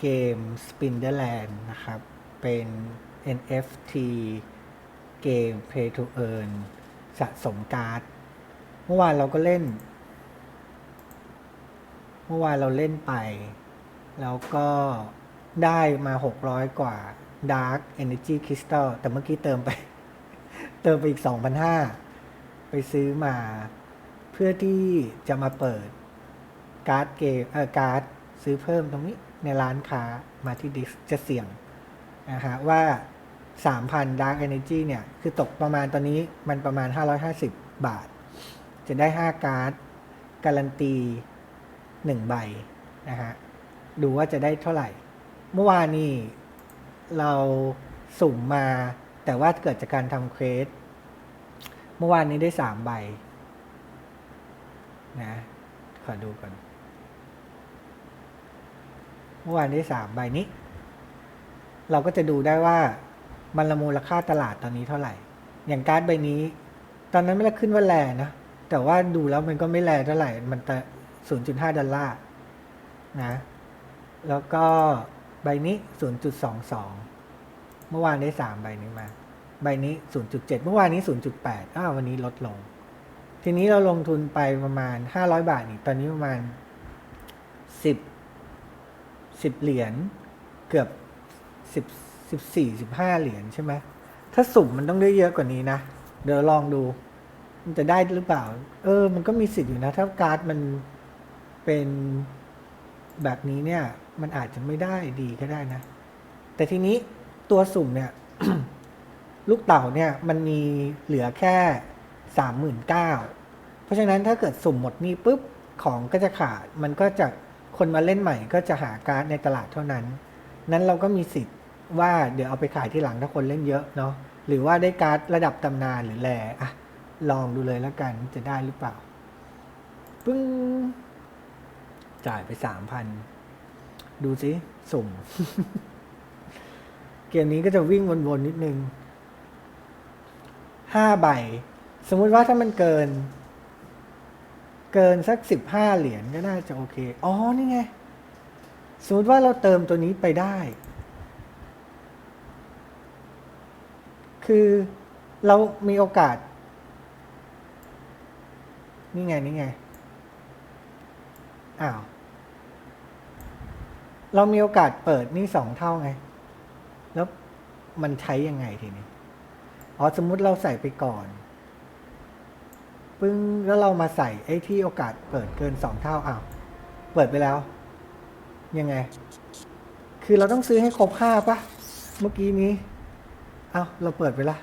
เกม Spinderland นะครับ เป็น NFT เกม Pay to Earn สะสมการ์ด เมื่อวานเราก็เล่น เมื่อวานเราเล่นไป แล้วก็ได้มา 600 กว่า Dark Energy Crystal แต่เมื่อกี้เติมไป เติมไปอีก 2,500 ไปซื้อมา เพื่อที่จะมาเปิดการ์ดเกมเออการ์ดซื้อเพิ่มตรงนี้ ในร้านค้ามาที่ดิสจะเสี่ยงนะฮะว่า 3,000 Dark Energy เนี่ย คือตกประมาณตอนนี้มันประมาณ 550 บาท จะได้ 5 การ์ด การันตี 1 ใบนะฮะดูว่าจะได้เท่าไหร่ เมื่อวานนี้เราสุ่มมาแต่ว่าเกิดจากการทำเควสเมื่อวานนี้ได้ 3 ใบนะขอดูก่อน มื่อวานได้สามใบนี้ เราก็จะดูได้ว่ามันละมูลค่าตลาดตอนนี้เท่าไหร่ อย่างการ์ดใบนี้ ตอนนั้นไม่ได้ขึ้นว่าแรงนะ แต่ว่าดูแล้วมันก็ไม่แรงเท่าไหร่ มันแต่ศูนย์จุดห้าดอลลาร์นะ แล้วก็ใบนี้ศูนย์จุดสองสองเมื่อวานได้สามใบนี้มา ใบนี้ศูนย์จุดเจ็ดเมื่อวานนี้ศูนย์จุดแปดอ้าววันนี้ลดลง ทีนี้เราลงทุนไปประมาณห้าร้อยบาทนี่ ตอนนี้ประมาณสิบ สิบเหรียญเกือบสิบสิบสี่สิบห้าเหรียญใช่ไหมถ้าสุ่มมันต้องได้เยอะกว่านี้นะ เดี๋ยวลองดู มันจะได้หรือเปล่า เออ มันก็มีสิทธิ์อยู่นะ ถ้าการ์ดมันเป็นแบบนี้เนี่ย มันอาจจะไม่ได้ดีก็ได้นะ แต่ทีนี้ตัวสุ่มเนี่ย ลูกเต่าเนี่ย มันมีเหลือแค่สามหมื่นเก้าเพราะฉะนั้นถ้าเกิดสุ่มหมดนี้ปุ๊บของก็จะขาดมันก็จะ คนมาเล่นใหม่ก็จะหาการ์ดในตลาดเท่านั้น นั้นเราก็มีสิทธิ์ว่าเดี๋ยวเอาไปขายที่หลังถ้าคนเล่นเยอะเนาะหรือว่าได้การ์ดระดับตำนานหรือแลอะลองดูเลยแล้วกันจะได้หรือเปล่าปึ้งจ่ายไปสามพันดูสิสุ่ม เกมนี้ก็จะวิ่งวนๆนิดนึงห้าใบ สมมุติว่าถ้ามันเกิน เกินสักสิบห้าเหรียญก็น่าจะโอเค อ๋อ นี่ไง สมมติว่าเราเติมตัวนี้ไปได้ คือเรามีโอกาส นี่ไง นี่ไง อ้าว เรามีโอกาสเปิดนี่สองเท่าไง แล้วมันใช้ยังไงทีนี้ อ๋อ สมมุติเราใส่ไปก่อน ปึ้งแล้วเรามาใส่ไอ้ที่โอกาสเปิดเกินสองเท่าอ้าวเปิดไปแล้ว ยังไง คือเราต้องซื้อให้ครบห้าปะเมื่อกี้นี้เอาเราเปิดไปละ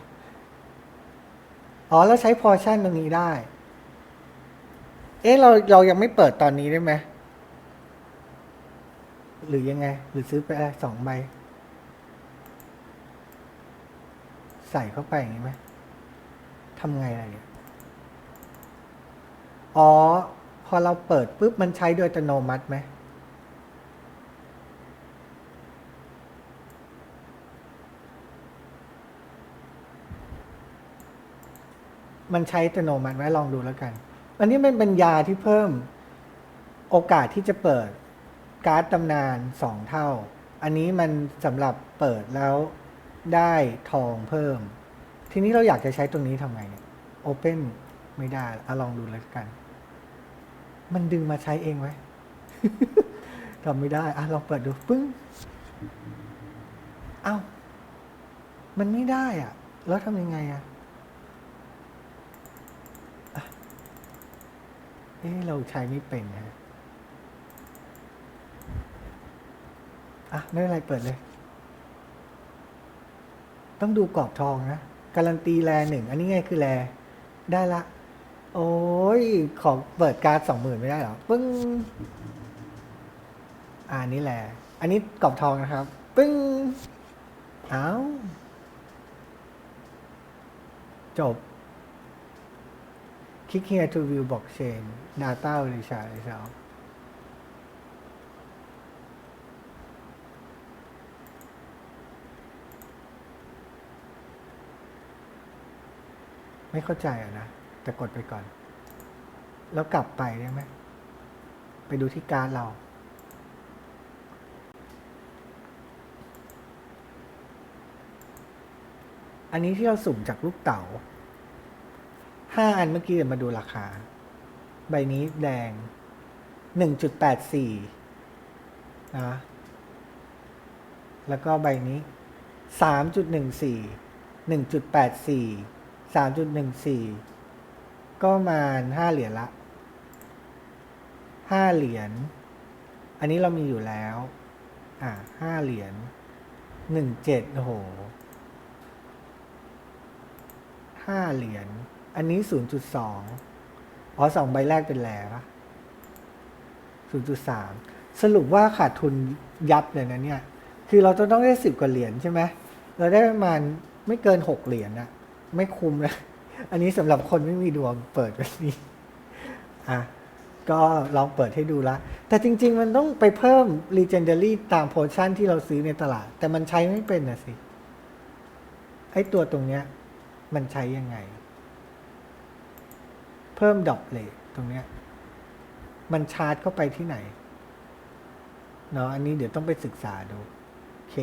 อ๋อแล้วใช้พอชั่นตรงนี้ได้ เอ๊ะเราเรายังไม่เปิดตอนนี้ได้ไหมหรือยังไง หรือซื้อไปสองใบใส่เข้าไปอย่างนี้ไหมทำไงอะไรเนี่ย อ๋อ พอเราเปิดปุ๊บมันใช้โดยอัตโนมัติไหมมันใช้อัตโนมัติไหมลองดูแล้วกัน อันนี้มันเป็นยาที่เพิ่มโอกาสที่จะเปิดการ์ดตำนานสองเท่า อันนี้มันสำหรับเปิดแล้วได้ทองเพิ่ม ทีนี้เราอยากจะใช้ตรงนี้ทำไงเนี่ยโอเ n นไม่ได้อะลองดูแล้วกัน มันดึงมาใช้เองไหมทำไม่ได้อะลองเปิดดู ปึ้ง เอ้า มันไม่ได้อะ แล้วทำยังไงอะอะ เอ๊ะ เราใช้ไม่เป็นนะ อะ ไม่เป็นไร เปิดเลย ต้องดูกรอบทองนะ การันตีแลหนึ่ง อันนี้ไงคือแล ได้ละ โอ้ย ขอเปิดการ์ดสองหมื่นไม่ได้เหรอ ปึ้ง อ่านี่แหละ อันนี้กรอบทองนะครับ ปึ้ง เอาจบ คลิก here to view blockchain data หรือใช่ใช่ไม่เข้าใจอะนะ แต่กดไปก่อน แล้วกลับไปได้ไหมไปดูที่การเรา อันนี้ที่เราสุ่มจากลูกเต๋าห้าอันเมื่อกี้เดี๋ยวมาดูราคา ใบนี้แดงหนึ่งจุดแปดสี่นะแล้วก็ใบนี้สามจุดหนึ่งสี่หนึ่งจุดแปดสี่สามจุดหนึ่งสี่ ก็มาห้าเหรียญละห้าเหรียญ อันนี้เรามีอยู่แล้ว อ่าห้าเหรียญหนึ่งเจ็ดโอ้โหห้าเหรียญ อันนี้ศูนย์จุดสองอ๋อสองใบแรกเป็นแลปะศูนย์จุดสามสรุปว่าขาดทุนยับเลยนะเนี่ย คือเราจะต้องได้สิบกว่าเหรียญใช่ไหม เราได้ประมาณไม่เกินหกเหรียญนะไม่คุ้มนะ อันนี้สำหรับคนไม่มีดวงเปิดแบบนี้อะก็ลองเปิดให้ดูละ แต่จริง ๆ มันต้องไปเพิ่ม Legendary ตามโพชั่นที่เราซื้อในตลาด แต่มันใช้ไม่เป็นนะสิ ไอตัวตรงเนี้ย มันใช้ยังไง เพิ่มดอกเลทตรงเนี้ย มันชาร์จเข้าไปที่ไหน เนาะอันนี้เดี๋ยวต้องไปศึกษาดู โอเค